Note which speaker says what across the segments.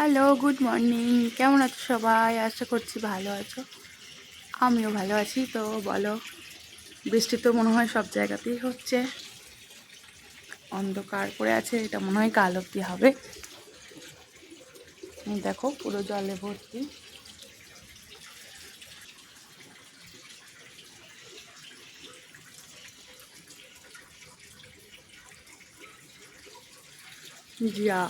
Speaker 1: Hello good morning কেমন আছো সবাই? আশা করছি ভালো আছো। আমিও ভালো আছি, তো বলো, বৃষ্টি তো মনে হয় সব জায়গাতেই হচ্ছে। অন্ধকার করে আছে, এটা মনে হয় কাল অব্দি হবে। দেখো, পুরো জলে ভর্তি। যা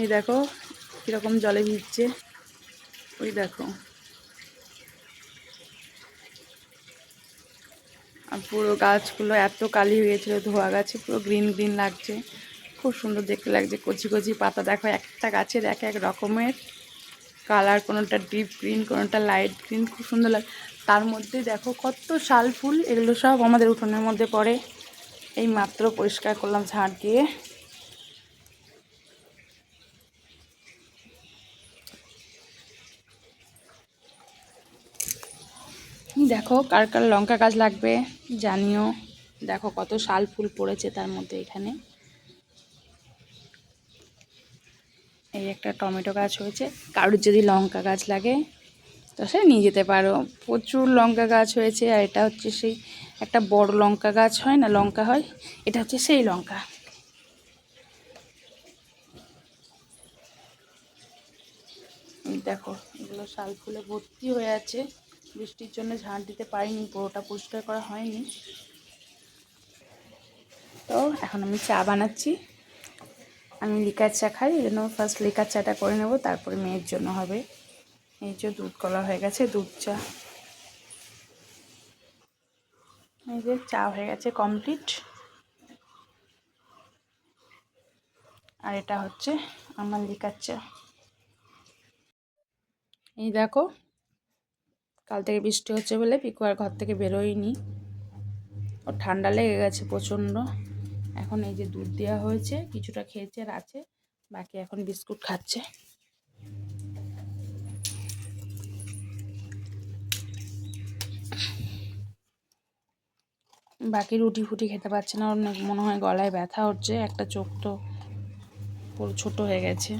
Speaker 1: এই দেখো কীরকম জলে ভিজছে। ওই দেখো। আর পুরো গাছগুলো এত কালি হয়ে গেছিল, ধোয়া গাছে পুরো গ্রিন গ্রিন লাগছে। খুব সুন্দর দেখতে লাগছে, কচি কচি পাতা। দেখো একটা গাছের এক এক রকমের কালার, কোনোটা ডিপ গ্রিন, কোনোটা লাইট গ্রিন, খুব সুন্দর লাগে। তার মধ্যে দেখো কত শাল ফুল, এগুলো সব আমাদের উঠোনের মধ্যে পড়ে। এই মাত্র পরিষ্কার করলাম ঝাড় দিয়ে। দেখো কার কার লঙ্কা গাছ লাগবে জানিও। দেখো কত শাল ফুল পড়েছে তার মধ্যে এখানে। এই একটা টমেটো গাছ হয়েছে। কারোর যদি লঙ্কা গাছ লাগে তো সে নিয়ে যেতে পারো। প্রচুর লঙ্কা গাছ হয়েছে আর এটা হচ্ছে সেই একটা বড় লঙ্কা গাছ হয় না, লঙ্কা হয়? এটা হচ্ছে সেই লঙ্কা। দেখো এগুলো শাল ফুলে ভর্তি হয়ে আছে। বৃষ্টির জন্য ঝাঁট দিতে পারিনি, পুরোটা পরিষ্কার করা হয়নি। তো এখন আমি চা বানাচ্ছি। আমি লিকার চা খাই, এই জন্য ফার্স্ট লিকার চাটা করে নেব, তারপরে মেয়ের জন্য হবে। এই যে দুধ কলা হয়ে গেছে, দুধ চা। এই যে চা হয়ে গেছে কমপ্লিট আর এটা হচ্ছে আমার লিকার চা। এই দেখো কাল থেকে বৃষ্টি হচ্ছে বলে পিকু আর ঘর থেকে বেরোয়নি। ওর ঠান্ডা লেগে গেছে প্রচণ্ড। এখন এই যে দুধ দেওয়া হয়েছে, কিছুটা খেয়েছে আর আছে, বাকি এখন বিস্কুট খাচ্ছে। বাকি রুটি ফুটি খেতে পারছে না, ওর মনে হয় গলায় ব্যথা হচ্ছে, একটা চোখ তো পুরো ছোটো হয়ে গেছে।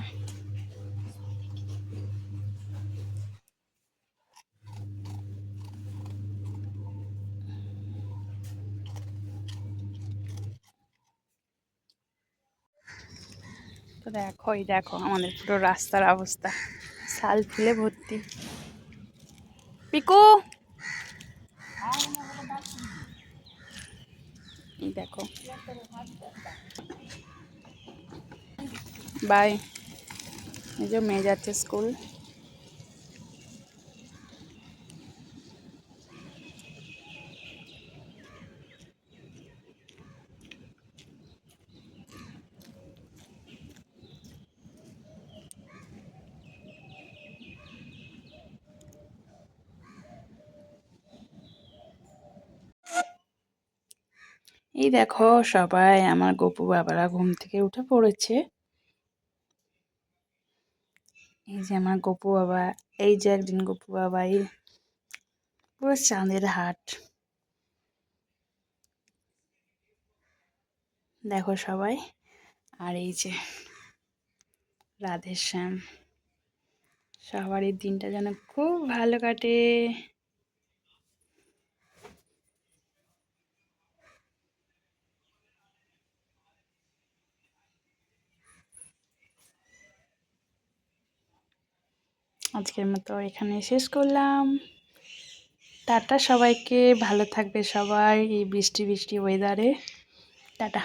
Speaker 1: তো দেখো এই দেখো আমাদের পুরো রাস্তার অবস্থা। শাল ফুলে ভর্তি। পিকু! এই দেখো। বাই। এই যে মেয়ে যাচ্ছে স্কুল। এই দেখো সবাই, আমার গপু বাবারা ঘুম থেকে উঠে পড়েছে। এই যে আমার গপু বাবা, এই যে একদিন গপু বাবা এই পুরো চাঁদের হাট। দেখো সবাই, আর এই যে রাধেশ্যাম, সবারই দিনটা যেন খুব ভালো কাটে। আজকের মতো এখানে শেষ করলাম। টাটা সবাইকে, ভালো থাকবে সবাই এই বৃষ্টি বৃষ্টি ওয়েদারে টাটা।